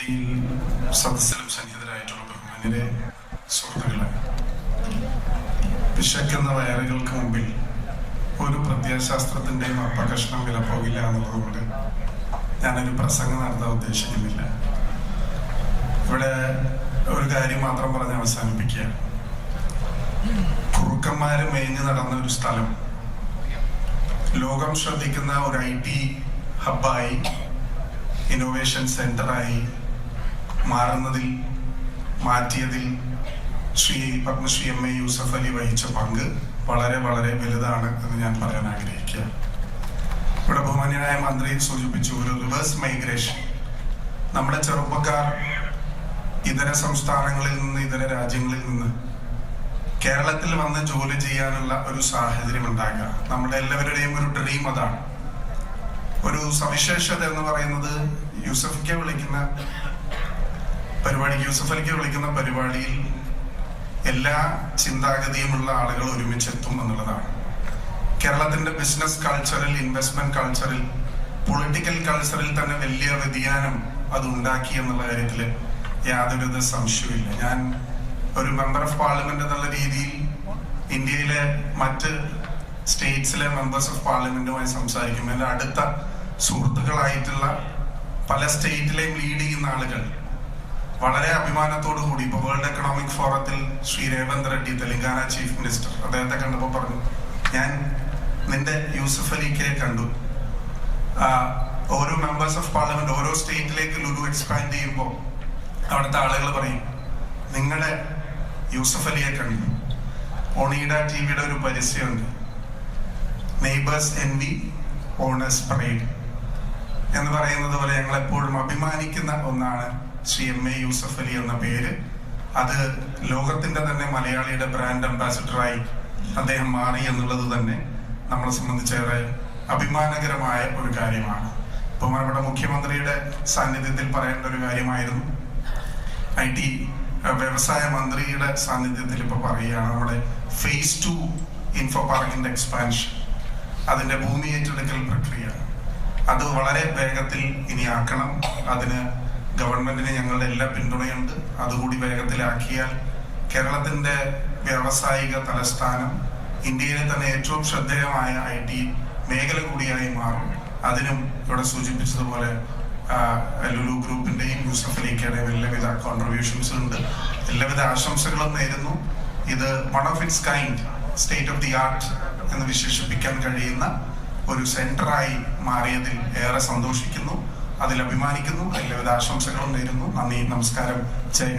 വേദിയിൽ സദസ്സിലും സന്നിഹിതരായിട്ടുള്ള ബഹുമാന്യരെ സുഹൃത്തുക്കളെ വിശക്കുന്ന വയറുകൾക്ക് മുമ്പിൽ ഒരു പ്രത്യയശാസ്ത്രത്തിന്റെയും അപ്പകഷ്ണം വില പോകില്ല എന്നുള്ളതുകൊണ്ട് ഞാനൊരു പ്രസംഗം നടത്താൻ ഉദ്ദേശിക്കുന്നില്ല. ഇവിടെ ഒരു കാര്യം മാത്രം പറഞ്ഞ് അവസാനിപ്പിക്കുക. കുറുക്കന്മാര് മേഞ്ഞു നടന്ന ഒരു സ്ഥലം. ലോകം ശ്രദ്ധിക്കുന്ന ഒരു ഐ ടി ഹബായി ഇന്നോവേഷൻ സെന്ററായി മാറുന്നതിൽ മാറ്റിയതിൽ ശ്രീ പത്മശ്രീ എം എ യൂസഫ് അലി വഹിച്ച പങ്ക് വളരെ വളരെ വലുതാണ് എന്ന് ഞാൻ പറയാൻ ആഗ്രഹിക്കുക. ഇവിടെ ബഹുമാന്യനായ മന്ത്രി സൂചിപ്പിച്ചു ഒരു റിവേഴ്സ് മൈഗ്രേഷൻ നമ്മുടെ ചെറുപ്പക്കാർ ഇതര സംസ്ഥാനങ്ങളിൽ നിന്ന് ഇതര രാജ്യങ്ങളിൽ നിന്ന് കേരളത്തിൽ വന്ന് ജോലി ചെയ്യാനുള്ള ഒരു സാഹചര്യം ഉണ്ടാകുക. നമ്മുടെ എല്ലാവരുടെയും ഒരു ഡ്രീം അതാണ്. ഒരു സവിശേഷത എന്ന് പറയുന്നത് യൂസഫിക്കെ വിളിക്കുന്ന പരിപാടി യൂസഫ് അലിക്ക് വിളിക്കുന്ന പരിപാടിയിൽ എല്ലാ ചിന്താഗതിയുമുള്ള ആളുകൾ ഒരുമിച്ചെത്തും എന്നുള്ളതാണ്. കേരളത്തിന്റെ ബിസിനസ് കൾച്ചറിൽ ഇൻവെസ്റ്റ്മെന്റ് കൾച്ചറിൽ പൊളിറ്റിക്കൽ കൾച്ചറിൽ തന്നെ വലിയ വ്യതിയാനം അത് ഉണ്ടാക്കി എന്നുള്ള കാര്യത്തിൽ യാതൊരു സംശയമില്ല ഞാൻ ഒരു മെമ്പർ ഓഫ് പാർലമെന്റ് എന്നുള്ള രീതിയിൽ ഇന്ത്യയിലെ മറ്റ് സ്റ്റേറ്റ്സിലെ മെമ്പേഴ്സ് ഓഫ് പാർലമെന്റുമായി സംസാരിക്കും. എന്റെ അടുത്ത സുഹൃത്തുക്കളായിട്ടുള്ള പല സ്റ്റേറ്റിലെയും ലീഡ് ചെയ്യുന്ന ആളുകൾ വളരെ അഭിമാനത്തോടു കൂടി ഇപ്പൊ വേൾഡ് എക്കണോമിക് ഫോറത്തിൽ ശ്രീ രേവന്ത് റെഡ്ഡി തെലങ്കാന ചീഫ് മിനിസ്റ്റർ അദ്ദേഹത്തെ കണ്ടപ്പോൾ പറഞ്ഞു ഞാൻ നിന്റെ യൂസഫ് അലിക്കെ കണ്ടു. ഓരോ മെമ്പേഴ്സ് ഓഫ് പാർലമെന്റ് ഓരോ സ്റ്റേറ്റിലേക്ക് ലുലു എക്സ്പാൻഡ് ചെയ്യുമ്പോൾ അവിടുത്തെ ആളുകൾ പറയും നിങ്ങളുടെ യൂസഫ് അലിയെ കണ്ടു. ഒണീഡ ടി വിയുടെ ഒരു പരസ്യമുണ്ട്. നെയ്ബേഴ്സ് എൻ വി ഓണേഴ്സ് പറയും എന്ന് പറയുന്നത് പോലെ ഞങ്ങൾ എപ്പോഴും അഭിമാനിക്കുന്ന ഒന്നാണ് ശ്രീ എം എ യൂസഫ് അലി എന്ന പേര്. അത് ലോകത്തിന്റെ തന്നെ മലയാളിയുടെ ബ്രാൻഡ് അംബാസിഡറായി അദ്ദേഹം മാറി എന്നുള്ളത് തന്നെ നമ്മളെ സംബന്ധിച്ചേറെ അഭിമാനകരമായ ഒരു കാര്യമാണ്. ബഹുമാനപ്പെട്ട മുഖ്യമന്ത്രിയുടെ സാന്നിധ്യത്തിൽ പറയേണ്ട ഒരു കാര്യമായിരുന്നു. ഐ ടി വ്യവസായ മന്ത്രിയുടെ സാന്നിധ്യത്തിൽ ഇപ്പൊ പറയുകയാണ് നമ്മുടെ ഫേസ് ടു ഇൻഫോ പാർക്കിന്റെ എക്സ്പാൻഷൻ അതിന്റെ ഭൂമി ഏറ്റെടുക്കൽ പ്രക്രിയ. അത് വളരെ വേഗത്തിൽ ഇനി ആക്കണം. അതിന് ഗവൺമെന്റിന് ഞങ്ങളുടെ എല്ലാ പിന്തുണയുണ്ട്. അതുകൂടി വേഗത്തിലാക്കിയാൽ കേരളത്തിന്റെ വ്യാവസായിക തലസ്ഥാനം ഇന്ത്യയിലെ തന്നെ ഏറ്റവും ശ്രദ്ധേയമായ ഐ ടി മേഖല കൂടിയായി മാറും. അതിനും ഇവിടെ സൂചിപ്പിച്ചതുപോലെ ലുലു ഗ്രൂപ്പിന്റെയും യൂസഫ് അലിക്കയുടെയും എല്ലാവിധ കോൺട്രിബ്യൂഷൻസ് ഉണ്ട്. എല്ലാവിധ ആശംസകളും നേരുന്നു. ഇത് one of its kind state of the art എന്ന് വിശേഷിപ്പിക്കാൻ കഴിയുന്ന ഒരു സെന്ററായി മാറിയതിൽ ഏറെ സന്തോഷിക്കുന്നു. അതിൽ അഭിമാനിക്കുന്നു എല്ലാവിധ ആശംസകളും നേരുന്നു. നന്ദി നമസ്കാരം. ജയ്